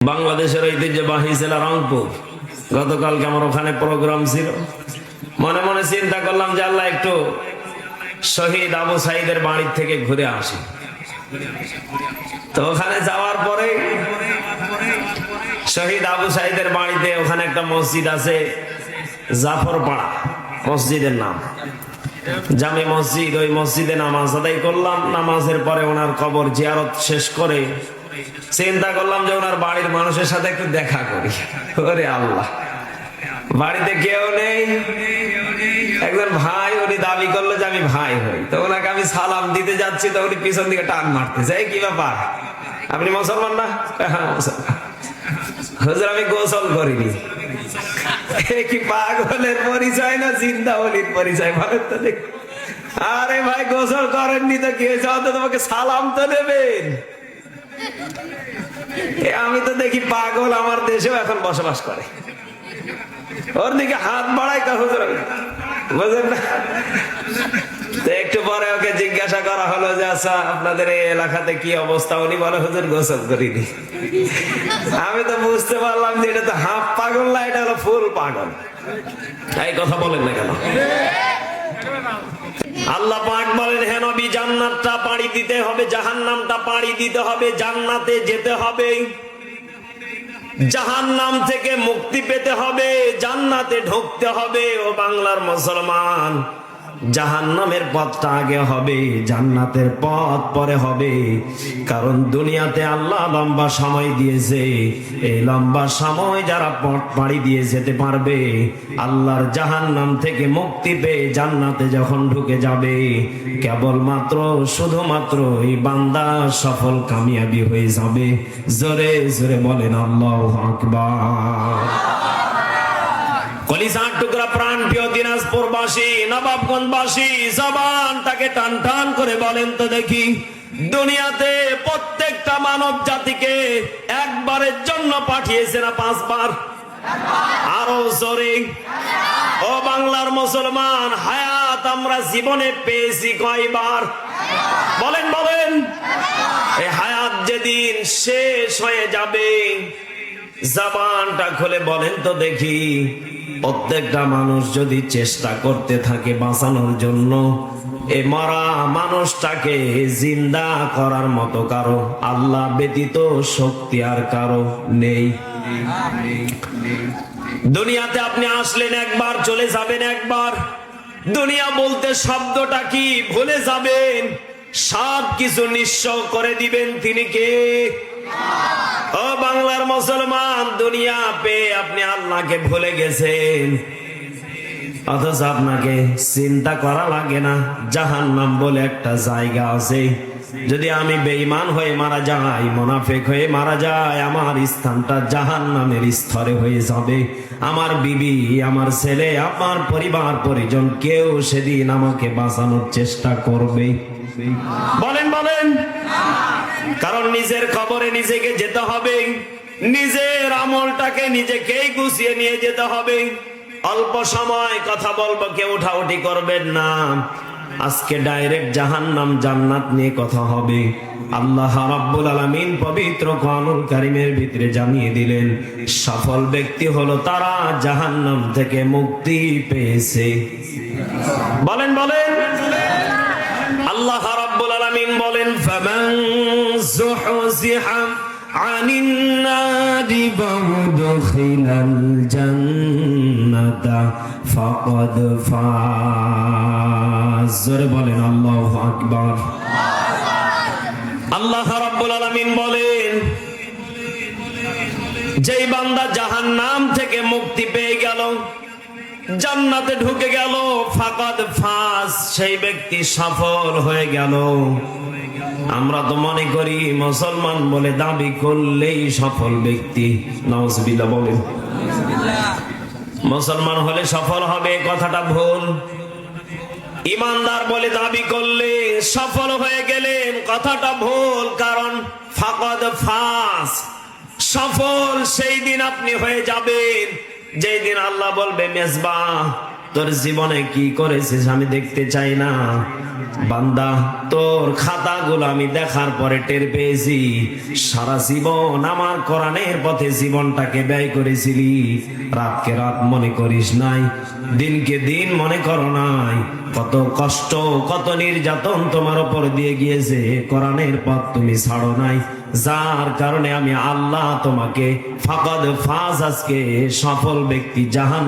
বাংলাদেশের ঐতিহ্যবাহী জেলা রংপুর। গতকালকে আমার ওখানে প্রোগ্রাম ছিল। মনে মনে চিন্তা করলাম যে আল্লাহ একটু শহীদ আবু সাইদের বাড়ির থেকে ঘুরে আসি। তো ওখানে যাওয়ার পরে শহীদ আবু সাইদের বাড়িতে ওখানে একটা মসজিদ আছে জাফর পাড়া মসজিদের নাম। জামে মসজিদ, ওই মসজিদে নামাজ আদায় করলাম। নামাজের পরে ওনার কবর জিয়ারত শেষ করে চিন্তা করলাম যে ওনার বাড়ির মানুষের সাথে একটু দেখা করি। ওরে আল্লাহ। বাড়িতে কেউ নেই। একজন ভাই উনি দাবি করল যে আমি ভাই হই। তো ওনাকে আমি সালাম দিতে যাচ্ছি, তো উনি পিছন দিকে টান মারতেছে। এই কি ব্যাপার? আপনি মুসলমান না? হ্যাঁ মুসলমান। আমি গোসল করিনি। কি পাগলের পরিচয় না জিন্দা বলির পরিচয়? ভালো তো দেখ। আরে ভাই, গোসল করেননি তো কি হয়েছে? অত তোমাকে সালাম তো দেবেন। আমি তো দেখি পাগল আমার দেশেও এখন বসবাস করে। ওর দিকে হাত বাড়াই কা হুজুর। বুঝলেন না? তো একটু পরে ওকে জিজ্ঞাসা করা হলো যে আচ্ছা আপনাদের এই এলাকাতে কি অবস্থা? উনি বলে, হুজুর, গোসল করিনি। আমি তো বুঝতে পারলাম যে এটা তো হাফ পাগল না, এটা হলো ফুল পাগল। এই কথা বলেন না কেন? আল্লাহ পাক বলেন হেন জান্নাতটা পাড়ি দিতে হবে, জাহান্নামটা পাড়ি দিতে হবে, জান্নাতে যেতে হবে। জাহান নাম থেকে মুক্তি পেতে হবে, জান্নাতে ঢুকতে হবে। ও বাংলার মুসলমান জাহান্নামের পথটা আগে হবে, জান্নাতের পথ পরে হবে। কারণ দুনিয়াতে আল্লাহ লম্বা সময় দিয়েছে। এই লম্বা সময় যারা পথ পাড়ি দিয়ে যেতে পারবে, আল্লাহর জাহান্নাম থেকে মুক্তি পেয়ে জান্নাতে যখন ঢুকে যাবে, কেবলমাত্র, শুধুমাত্র এই বান্দা সফল, কামিয়াবি হয়ে যাবে। জোরে জোরে বলেন, আল্লাহ আকবার। কলিজার টুকরা প্রাণ প্রিয় দিনাজপুর বাসী নবাবগঞ্জ বাসী জবান তাকে টান টান করে বলেন তো দেখি। দুনিয়াতে প্রত্যেকটা মানব জাতিকে একবারের জন্য পাঠিয়েছে না পাঁচবার? আরও জোরে। ও বাংলার মুসলমান, হায়াত আমরা জীবনে পেয়েছি কয়বার? বলেন বলেন। হায়াত যেদিন শেষ হয়ে যাবে জাবানটা খুলে বলেন তো দেখি। প্রত্যেকটা মানুষ যদি চেষ্টা করতে থাকে বাঁচানোর জন্য, এ মরা মানুষটাকে জিন্দা করার মতো কারও আল্লাহ ব্যতীত শক্তি আর কারও নেই। দুনিয়াতে আপনি আসলেন একবার, চলে যাবেন একবার। দুনিয়া বলতে শব্দটা কি ভুলে যাবেন? সব কিছু নিঃস্ব করে দিবেন তিনি কে? ও মুসলমান দুনিয়া পেয়ে আপনি আল্লাহকে ভুলে গেছেন। অথচ আপনাকে চিন্তা করা লাগে না জাহান নাম বলে একটা জায়গা আছে। যদি আমি বেঈমান হয়ে মারা যাই, মোনাফেক হয়ে মারা যায় আমার স্থানটা জাহান নামের স্তরে হয়ে যাবে। আমার বিবি, আমার ছেলে, আমার পরিবার, পরিজন কেউ সেদিন আমাকে বাঁচানোর চেষ্টা করবে। বলেন বলেন। কারণ নিজের খবরে নিজেকে যেতে হবে। নিজের আমলটাকে নিজেকেই গুছিয়ে নিয়ে যেতে হবে। অল্প সময় কথা বলব, কেউ উঠাউঠি করবেন না। আজকে ডাইরেক্ট জাহান্নাম, জান্নাত নিয়ে কথা হবে। আল্লাহ রাব্বুল আলামিন পবিত্র কানুল কারিমের ভিতরে জানিয়ে দিলেন, সফল ব্যক্তি হলো তারা জাহান্নাম থেকে মুক্তি পেয়েছে। বলেন বলেন। আল্লাহ রাব্বুল আলামিন বলেন, ফামান যুহজিহা আনিন নারি বাউদখিলাল জান্নাতা ফাকাদ ফাজ। জোরে বলেন, আল্লাহু আকবার। আল্লাহ রাব্বুল আলামিন বলেন, যেই বান্দা জাহান্নাম থেকে মুক্তি পেয়ে গেল জান্নাতে ঢুকে গেল, ফাকাদ ফাস সেই ব্যক্তি সফল হয়ে গেল। আমরা তো মনে করি মুসলমান বলে দাবি করলেই সফল ব্যক্তি। নওয়াজবিল্লাহ বলেন। মুসলমান হলে সফল হবে কথাটা ভুল। ইমানদার বলে দাবি করলে সফল হয়ে গেলেন কথাটা ভুল, কারণ ফাকাদ ফাস সফল সেই দিন আপনি হয়ে যাবেন। যেই দিন আল্লাহ বলবে মেজবা তোর জীবনে কি করেছিস আমি দেখতে চাই না। বান্দা, তোর খাতাগুলো আমি দেখার পরে টের পেয়েছি। সারা জীবন আমার কোরআনের পথে জীবনটাকে ব্যয় করেছিলি। রাতকে রাত মনে করিস নাই, দিনকে দিন মনে করো নাই। কত কষ্ট, কত নির্যাতন তোমার উপর দিয়ে গিয়েছে, কোরআনের পথ তুমি ছাড়ো নাই। যার কারণে আমি আল্লাহ তোমাকে ফাকাদ ফাজ আজকে সফল ব্যক্তি জাহান